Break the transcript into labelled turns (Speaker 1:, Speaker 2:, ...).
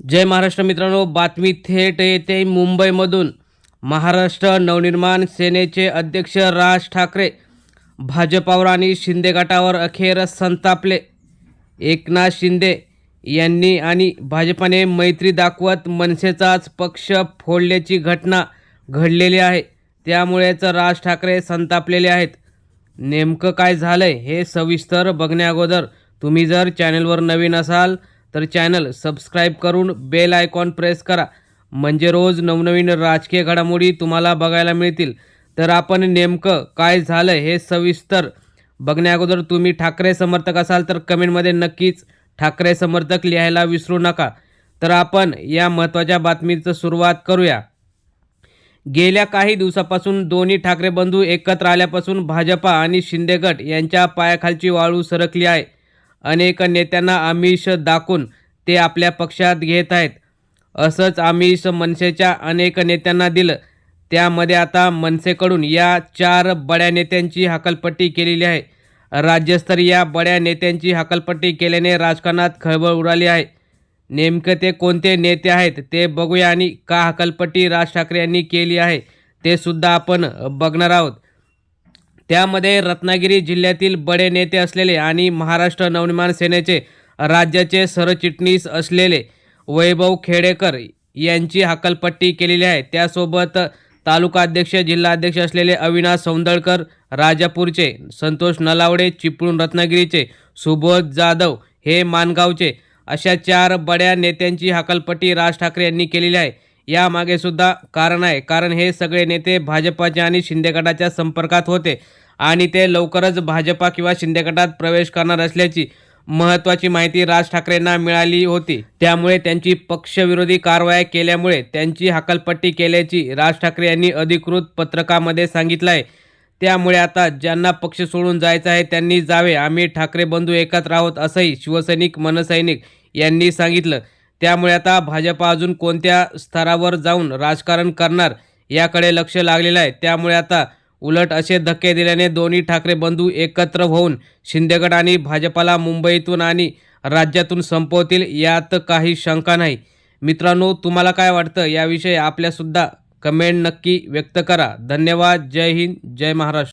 Speaker 1: जय महाराष्ट्र मित्रांनो बातमी थेट येते मुंबईमधून. महाराष्ट्र नवनिर्माण सेनेचे अध्यक्ष राज ठाकरे भाजपावर आणि शिंदे गटावर अखेर संतापले. एकनाथ शिंदे यांनी आणि भाजपाने मैत्री दाखवत मनसेचाच पक्ष फोडल्याची घटना घडलेली आहे. त्यामुळेच राज ठाकरे संतापलेले आहेत. नेमकं काय झालं आहे हे सविस्तर बघण्याअगोदर तुम्ही जर चॅनलवर नवीन असाल तर चॅनल सबस्क्राईब करून बेल आयकॉन प्रेस करा. म्हणजे रोज नवनवीन राजकीय घडामोडी तुम्हाला बघायला मिळतील. तर आपण नेमकं काय झालं हे सविस्तर बघण्याअगोदर तुम्ही ठाकरे समर्थक असाल तर कमेंटमध्ये नक्कीच ठाकरे समर्थक लिहायला विसरू नका. तर आपण या महत्त्वाच्या बातमीचं सुरुवात करूया. गेल्या काही दिवसापासून दोन्ही ठाकरे बंधू एकत्र आल्यापासून भाजपा आणि शिंदे गट यांच्या पायाखालची वाळू सरकली आहे. अनेक नेत्यांना आमिष दाखवून ते आपल्या पक्षात घेत आहेत. असंच आमिष मनसेच्या अनेक नेत्यांना दिलं. त्यामध्ये आता मनसेकडून या चार बड्या नेत्यांची हकलपट्टी केलेली आहे. राज्यस्तरीय या बड्या नेत्यांची हकलपट्टी केल्याने राजकारणात खळबळ उडाली आहे. नेमकं ते कोणते नेते आहेत ते बघूया आणि का हकलपट्टी राज ठाकरे यांनी केली आहे ते सुद्धा आपण बघणार आहोत. त्यामध्ये रत्नागिरी जिल्ह्यातील बडे नेते असलेले आणि महाराष्ट्र नवनिर्माण सेनेचे राज्याचे सरचिटणीस असलेले वैभव खेडेकर यांची हकलपट्टी केलेली आहे. त्यासोबत तालुका अध्यक्ष जिल्हाध्यक्ष असलेले अविनाश सौंदळकर राजापूरचे संतोष नलावडे चिपळूण रत्नागिरीचे सुबोध जाधव हे मानगावचे अशा चार बड्या नेत्यांची हकलपट्टी राज ठाकरे यांनी केलेली आहे. यामागे सुद्धा कारण आहे. कारण हे सगळे नेते भाजपाच्या आणि शिंदे गटाच्या संपर्कात होते. आणि ते लवकरच भाजपा किंवा शिंदे गटात प्रवेश करणार असल्याची महत्त्वाची माहिती राज ठाकरेंना मिळाली होती. त्यामुळे त्यांची पक्षविरोधी कारवाया केल्यामुळे त्यांची हकलपट्टी केल्याची राज ठाकरे यांनी अधिकृत पत्रकामध्ये सांगितलं आहे. त्यामुळे आता ज्यांना पक्ष सोडून जायचं आहे त्यांनी जावे. आम्ही ठाकरे बंधू एकत्र आहोत असंही शिवसैनिक मनसैनिक यांनी सांगितलं. त्यामुळे आता भाजपा अजून कोणत्या स्तरावर जाऊन राजकारण करणार याकडे लक्ष लागलेलं आहे. त्यामुळे आता उलट असे धक्के दिल्याने दोन्ही ठाकरे बंधू एकत्र होऊन शिंदेगड आणि भाजपाला मुंबईतून आणि राज्यातून संपवतील यात काही शंका नाही. मित्रांनो तुम्हाला काय वाटतं? याविषयी आपल्यासुद्धा कमेंट नक्की व्यक्त करा. धन्यवाद. जय हिंद. जय महाराष्ट्र.